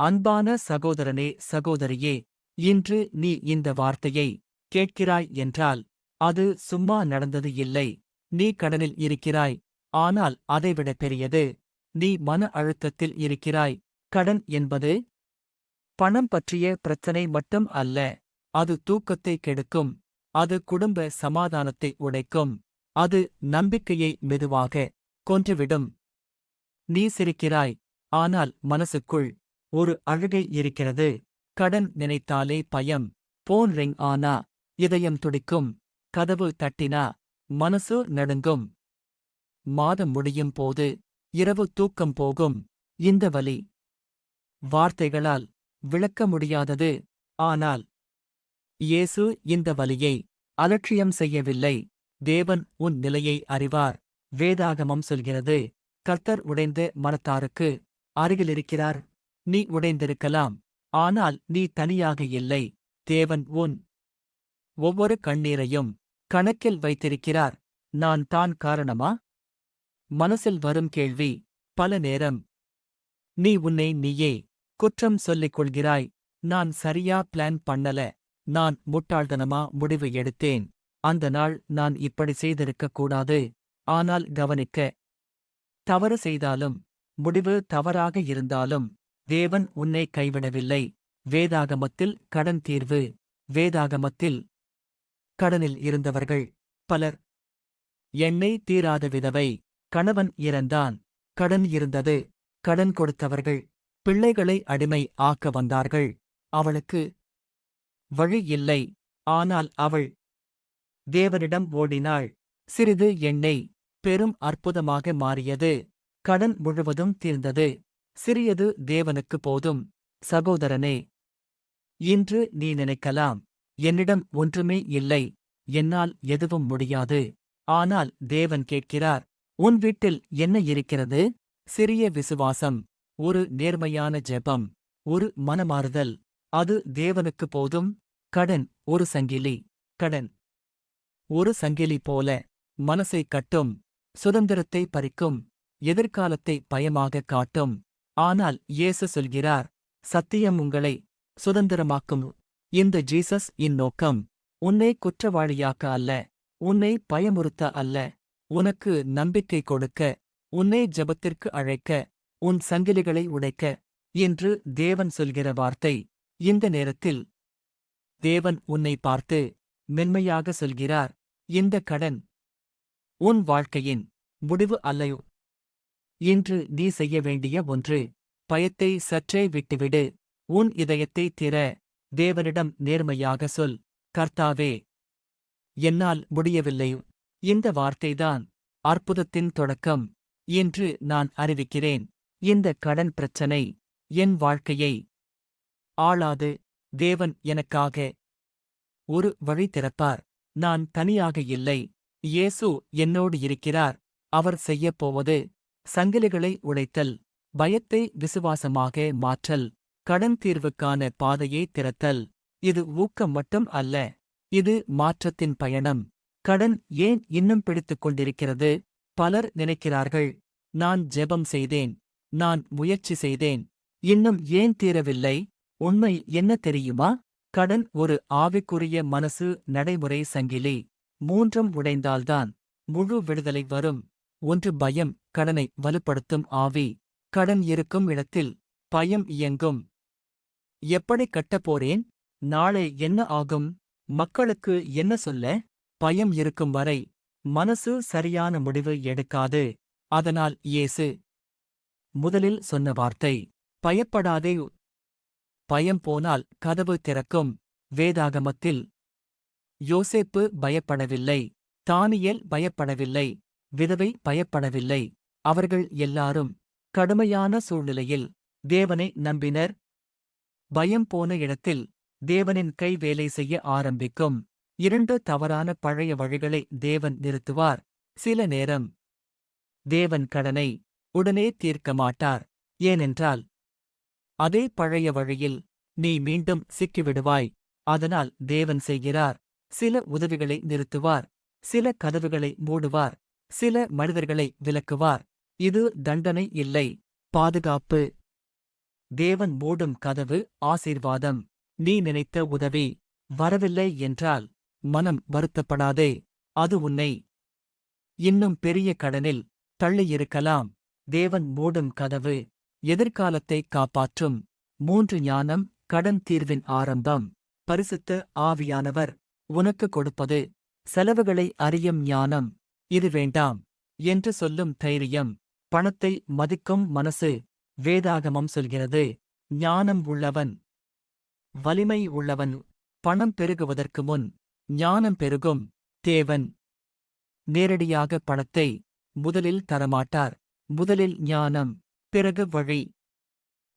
அன்பான சகோதரனே சகோதரியே இன்று நீ இந்த வார்த்தையை கேட்கிறாய் என்றால் அது சும்மா நடந்தது இல்லை. நீ கடனில் இருக்கிறாய் ஆனால் அதைவிட பெரியது. நீ மன அழுத்தத்தில் இருக்கிறாய். கடன் என்பது பணம் பற்றிய பிரச்சனை மட்டும் அல்ல அது தூக்கத்தை கெடுக்கும் அது குடும்ப சமாதானத்தை உடைக்கும் அது நம்பிக்கையை மெதுவாக கொன்றுவிடும். நீ சிரிக்கிறாய் ஆனால் மனசுக்குள் ஒரு அழுகை இருக்கிறது. கடன் நினைத்தாலே பயம். போன் ரிங் ஆனா இதயம் துடிக்கும். கதவு தட்டினா மனசு நடுங்கும். மாதம் முடியும் போது இரவு தூக்கம் போகும். இந்த வலி. வார்த்தைகளால் விளக்க முடியாதது. ஆனால் இயேசு இந்த வலியை அலட்சியம் செய்யவில்லை. தேவன் உன் நிலையை அறிவார். வேதாகமம் சொல்கிறது கர்த்தர் உடைந்த மனத்தாருக்கு அருகிலிருக்கிறார். நீ உடைந்திருக்கலாம். ஆனால் நீ தனியாக இல்லை. தேவன் உன் ஒவ்வொரு கண்ணீரையும் கணக்கில் வைத்திருக்கிறார். நான் தான் காரணமா? மனசில் வரும் கேள்வி. பல நேரம். நீ உன்னை நீயே. குற்றம் சொல்லிக் கொள்கிறாய். நான் சரியா பிளான் பண்ணல. நான் முட்டாள்தனமா முடிவு எடுத்தேன். அந்த நாள் நான் இப்படி செய்திருக்கக் கூடாது. ஆனால் கவனிக்க. தவறு செய்தாலும் முடிவு தவறாக இருந்தாலும் தேவன் உன்னை கைவிடவில்லை. வேதாகமத்தில் கடன் தீர்வு. வேதாகமத்தில் கடனில் இருந்தவர்கள் பலர். எண்ணெய் தீராத விதவை. கணவன் இறந்தான். கடன் இருந்தது. கடன் கொடுத்தவர்கள் பிள்ளைகளை அடிமை ஆக்க வந்தார்கள். அவளுக்கு வழி இல்லை. ஆனால் அவள் தேவனிடம் ஓடினாள். சிறிது எண்ணெய் பெரும் அற்புதமாக மாறியது. கடன் முழுவதும் தீர்ந்தது. சிறியது தேவனுக்கு போதும் சகோதரனே. இன்று நீ நினைக்கலாம் என்னிடம் ஒன்றுமே இல்லை என்னால் எதுவும் முடியாது. ஆனால் தேவன் கேட்கிறார் உன் வீட்டில் என்ன இருக்கிறது? சிறிய விசுவாசம் ஒரு நேர்மையான ஜெபம் ஒரு மனமாறுதல் அது தேவனுக்கு போதும் கடன் ஒரு சங்கிலி கடன். ஒரு சங்கிலி போல மனசை கட்டும் சுதந்திரத்தை பறிக்கும் எதிர்காலத்தை பயமாக காட்டும். ஆனால் இயேசு சொல்கிறார் சத்தியம் உங்களை சுதந்திரமாக்கும். இந்த ஜீசஸ் இந்நோக்கம் உன்னை குற்றவாளியாக்க அல்ல. உன்னை பயமுறுத்த அல்ல. உனக்கு நம்பிக்கை கொடுக்க. உன்னை ஜெபத்திற்கு அழைக்க. உன் சங்கிலிகளை உடைக்க. என்று தேவன் சொல்கிற வார்த்தை. இந்த நேரத்தில் தேவன் உன்னை பார்த்து மென்மையாக சொல்கிறார் இந்த கடன் உன் வாழ்க்கையின் முடிவு அல்லையோ? இன்று நீ செய்ய வேண்டிய ஒன்று. பயத்தை சற்றே விட்டுவிடு. உன் இதயத்தை திற. தேவனிடம் நேர்மையாக சொல். கர்த்தாவே என்னால் முடியவில்லை. இந்த வார்த்தைதான் அற்புதத்தின் தொடக்கம் என்று நான் அறிவிக்கிறேன். இந்த கடன் பிரச்சனை என் வாழ்க்கையை ஆளாது. தேவன் எனக்காக ஒரு வழி திறப்பார். நான் தனியாக இல்லை. இயேசு என்னோடு இருக்கிறார். அவர் செய்யப்போவது சங்கிலிகளை உடைத்தல் பயத்தை விசுவாசமாக மாற்றல் கடன் தீர்வுக்கான பாதையை திறத்தல். இது ஊக்கம் மட்டும் அல்ல இது மாற்றத்தின் பயணம். கடன் ஏன் இன்னும் பிடித்துக் கொண்டிருக்கிறது? பலர் நினைக்கிறார்கள் நான் ஜெபம் செய்தேன் நான் முயற்சி செய்தேன் இன்னும் ஏன் தீரவில்லை? உண்மை என்ன தெரியுமா கடன் ஒரு ஆவிக்குரிய மனசு நடைமுறை சங்கிலி மூன்றும் உடைந்தால்தான் முழு விடுதலை வரும். ஒன்று பயம் கடனை வலுப்படுத்தும் ஆவி. கடன் இருக்கும் இடத்தில் பயம் இயங்கும். எப்படி கட்டப்போறேன்? நாளை என்ன ஆகும்? மக்களுக்கு என்ன சொல்ல? பயம் இருக்கும் வரை மனசு சரியான முடிவு எடுக்காது. அதனால் இயேசு முதலில் சொன்ன வார்த்தை பயப்படாதே. பயம் போனால் கதவு திறக்கும். வேதாகமத்தில் யோசேப்பு பயப்படவில்லை தானியேல் பயப்படவில்லை. விதவை பயப்படவில்லை. அவர்கள் எல்லாரும் கடுமையான சூழ்நிலையில் தேவனை நம்பினர். பயம் போன இடத்தில் தேவனின் கை வேலை செய்ய ஆரம்பிக்கும். இரண்டு தவறான பழைய வழிகளை தேவன் நிறுத்துவார். சில நேரம் தேவன் கடனை உடனே தீர்க்க மாட்டார். ஏனென்றால் அதே பழைய வழியில் நீ மீண்டும் சிக்கிவிடுவாய். அதனால் தேவன் செய்கிறார். சில உதவிகளை நிறுத்துவார். சில கதவுகளை மூடுவார். சில மனிதர்களை விலக்குவார். இது தண்டனை இல்லை. பாதுகாப்பு. தேவன் மூடும் கதவு ஆசீர்வாதம். நீ நினைத்த உதவி வரவில்லை என்றால் மனம் வருத்தப்படாதே. அது உன்னை இன்னும் பெரிய கடனில் தள்ளியிருக்கலாம். தேவன் மூடும் கதவு எதிர்காலத்தை காப்பாற்றும். மூன்று ஞானம் கடன் தீர்வின் ஆரம்பம். பரிசுத்த ஆவியானவர் உனக்கு கொடுப்பது. செலவுகளை அறியும் ஞானம். இது வேண்டாம் என்று சொல்லும் தைரியம் பணத்தை மதிக்கும் மனசு வேதாகமம் சொல்கிறது ஞானம் உள்ளவன். வலிமை உள்ளவன் பணம் பெருகுவதற்கு முன் ஞானம் பெருகும் தேவன். நேரடியாக பணத்தை முதலில் தரமாட்டார் முதலில் ஞானம் பிறகு வழி.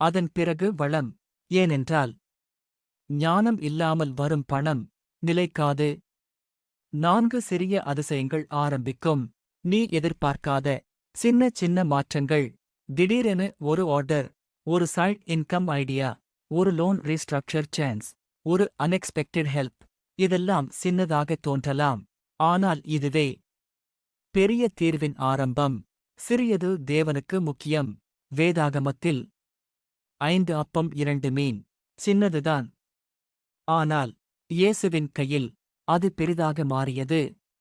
அதன் பிறகு வளம் ஏனென்றால் ஞானம் இல்லாமல் வரும் பணம் நிலைக்காது நான்கு சிறிய அதிசயங்கள் ஆரம்பிக்கும். நீ எதிர்பார்க்காத சின்ன சின்ன மாற்றங்கள். திடீரென ஒரு ஆர்டர் ஒரு சைட் இன்கம் ஐடியா ஒரு லோன் ரீஸ்ட்ரக்சர் சான்ஸ் ஒரு அன்எக்ஸ்பெக்டட் ஹெல்ப் இதெல்லாம் சின்னதாக தோன்றலாம். ஆனால் இதுவே பெரிய தீர்வின் ஆரம்பம். சிறியது தேவனுக்கு முக்கியம். வேதாகமத்தில் ஐந்து அப்பம் இரண்டு மீன். சின்னதுதான். ஆனால் இயேசுவின் கையில் அது பெரிதாக மாறியது.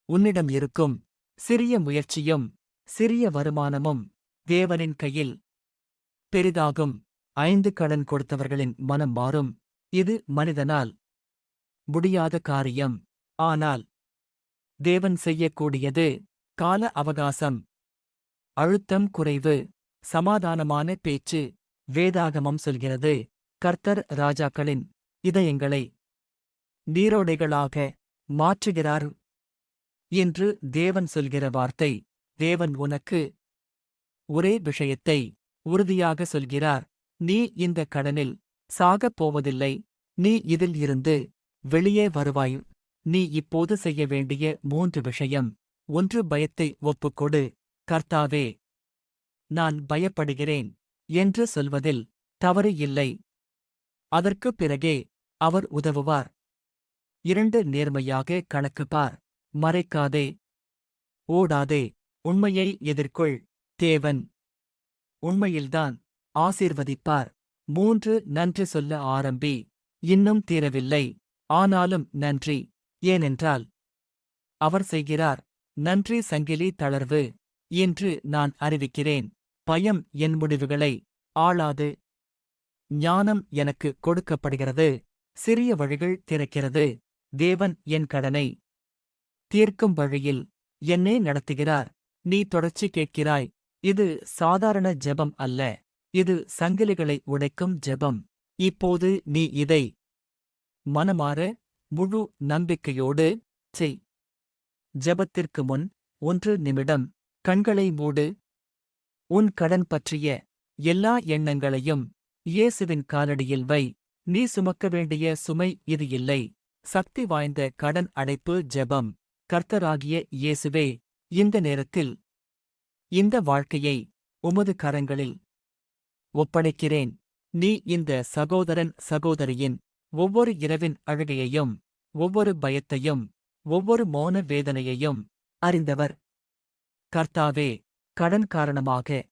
உன்னிடம் இருக்கும் சிறிய முயற்சியும் சிறிய வருமானமும் தேவனின் கையில் பெரிதாகும். ஐந்து கடன் கொடுத்தவர்களின் மனம் மாறும். இது மனிதனால் முடியாத காரியம். ஆனால் தேவன் செய்யக்கூடியது கால அவகாசம். அழுத்தம் குறைவு. சமாதானமான பேச்சு. வேதாகமம் சொல்கிறது. கர்த்தர் ராஜாக்களின் இதயங்களை நீரோடைகளாக மாற்றுகிறார். என்று தேவன் சொல்கிற வார்த்தை தேவன் உனக்கு ஒரே விஷயத்தை உறுதியாக சொல்கிறார். நீ இந்த கடனில் சாகப் போவதில்லை. நீ இதில் இருந்து வெளியே வருவாய். நீ இப்போது செய்ய வேண்டிய மூன்று விஷயம். ஒன்று பயத்தை ஒப்புக்கொடு. கர்த்தாவே நான் பயப்படுகிறேன் என்று சொல்வதில் தவறு இல்லை. அதற்குப் பிறகே அவர் உதவுவார். இரண்டு நேர்மையாக கணக்கு பார். மறைக்காதே. ஓடாதே. உண்மையை எதிர்கொள். தேவன். உண்மையில்தான். ஆசீர்வதிப்பார். மூன்று நன்றி சொல்ல ஆரம்பி. இன்னும் தீரவில்லை. ஆனாலும் நன்றி. ஏனென்றால் அவர் செய்கிறார். நன்றி சங்கிலி தளர்வு. என்று நான் அறிவிக்கிறேன். பயம் என் முடிவுகளை. ஆளாது. ஞானம் எனக்கு கொடுக்கப்படுகிறது. சிறிய வழிகள் திறக்கிறது. தேவன் என் கடனை. தீர்க்கும் வழியில் என்னே நடத்துகிறார். நீ தொடர்ச்சி கேட்கிறாய். இது சாதாரண ஜெபம் அல்ல. இது சங்கிலிகளை உடைக்கும் ஜெபம். இப்போது நீ இதை மனமாற முழு நம்பிக்கையோடு செய். ஜெபத்திற்கு முன் ஒன்று நிமிடம் கண்களை மூடு. உன் கடன் பற்றிய எல்லா எண்ணங்களையும் இயேசுவின் காலடியில் வை. நீ சுமக்க வேண்டிய சுமை இது இல்லை. சக்தி வாய்ந்த கடன் அடைப்பு ஜெபம். கர்த்தராகிய இயேசுவே இந்த நேரத்தில் இந்த வாழ்க்கையை உமது கரங்களில் ஒப்படைக்கிறேன். நீ இந்த சகோதரன் சகோதரியின் ஒவ்வொரு இரவின் அழுகையையும் ஒவ்வொரு பயத்தையும் ஒவ்வொரு மௌன வேதனையையும் அறிந்தவர். கர்த்தாவே கடன் காரணமாக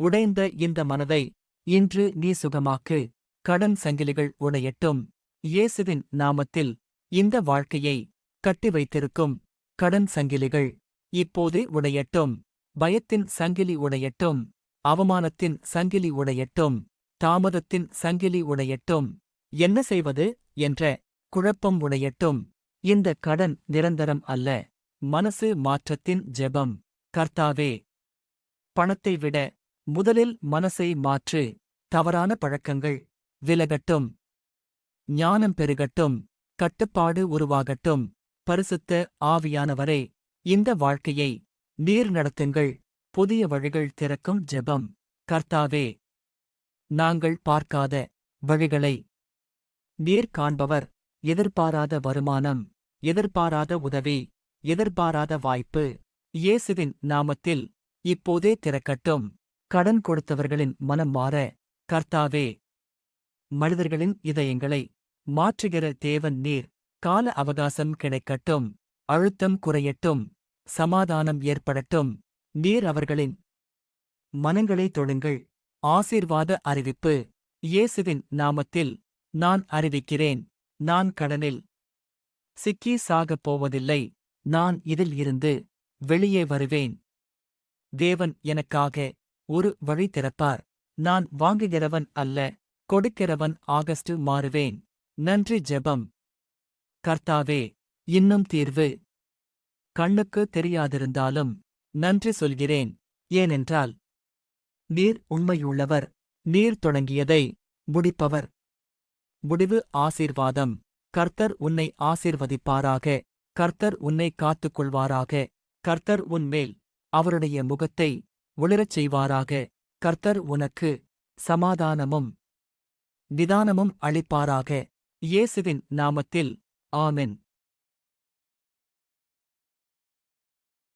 உடைந்த இந்த மனதை இன்று நீ சுகமாக்கு. கடன் சங்கிலிகள் உடையட்டும். இயேசுவின் நாமத்தில் இந்த வாழ்க்கையை கட்டி வைத்திருக்கும் கடன் சங்கிலிகள் இப்போது உடையட்டும். பயத்தின் சங்கிலி உடையட்டும். அவமானத்தின் சங்கிலி உடையட்டும். தாமதத்தின் சங்கிலி உடையட்டும். என்ன செய்வது என்ற குழப்பம் உடையட்டும். இந்த கடன் நிரந்தரம் அல்ல. மனசு மாற்றத்தின் ஜெபம். கர்த்தாவே பணத்தை விட முதலில் மனசை மாற்று. தவறான பழக்கங்கள் விலகட்டும். ஞானம் பெருகட்டும் கட்டுப்பாடு உருவாகட்டும். பரிசுத்த ஆவியானவரே இந்த வாழ்க்கையை நீர் நடத்துங்கள் புதிய வழிகள் திறக்கும் ஜெபம். கர்த்தாவே நாங்கள் பார்க்காத வழிகளை நீர் காண்பவர். எதிர்பாராத வருமானம் எதிர்பாராத உதவி எதிர்பாராத வாய்ப்பு. இயேசுவின் நாமத்தில் இப்போதே திறக்கட்டும். கடன் கொடுத்தவர்களின் மனம் மாற. கர்த்தாவே மனிதர்களின் இதயங்களை மாற்றுகிற தேவன் நீர். கால அவகாசம் கிடைக்கட்டும் அழுத்தம் குறையட்டும் சமாதானம் ஏற்படட்டும். நீர் அவர்களின் மனங்களை தொழுங்கள் ஆசீர்வாத அறிவிப்பு. இயேசுவின் நாமத்தில் நான் அறிவிக்கிறேன். நான் கடனில் சிக்கி சாகப் போவதில்லை. நான் இதில் இருந்து வெளியே வருவேன். தேவன் எனக்காக ஒரு வழி திறப்பார். நான் வாங்குகிறவன் அல்ல. கொடுக்கிறவன் ஆகஸ்ட் மாறுவேன். நன்றி ஜெபம். கர்த்தாவே இன்னும் தீர்வு. கண்ணுக்கு தெரியாதிருந்தாலும் நன்றி சொல்கிறேன். ஏனென்றால் நீர் உண்மையுள்ளவர். நீர் தொடங்கியதை முடிப்பவர். முடிவு ஆசீர்வாதம். கர்த்தர் உன்னை ஆசீர்வதிப்பாராக. கர்த்தர் உன்னை காத்துக்கொள்வாராக. கர்த்தர் உன்மேல் அவருடைய முகத்தை ஒளிரச் செய்வாராக. கர்த்தர் உனக்கு சமாதானமும் நிதானமும் அளிப்பாராக. இயேசுவின் நாமத்தில். ஆமென்.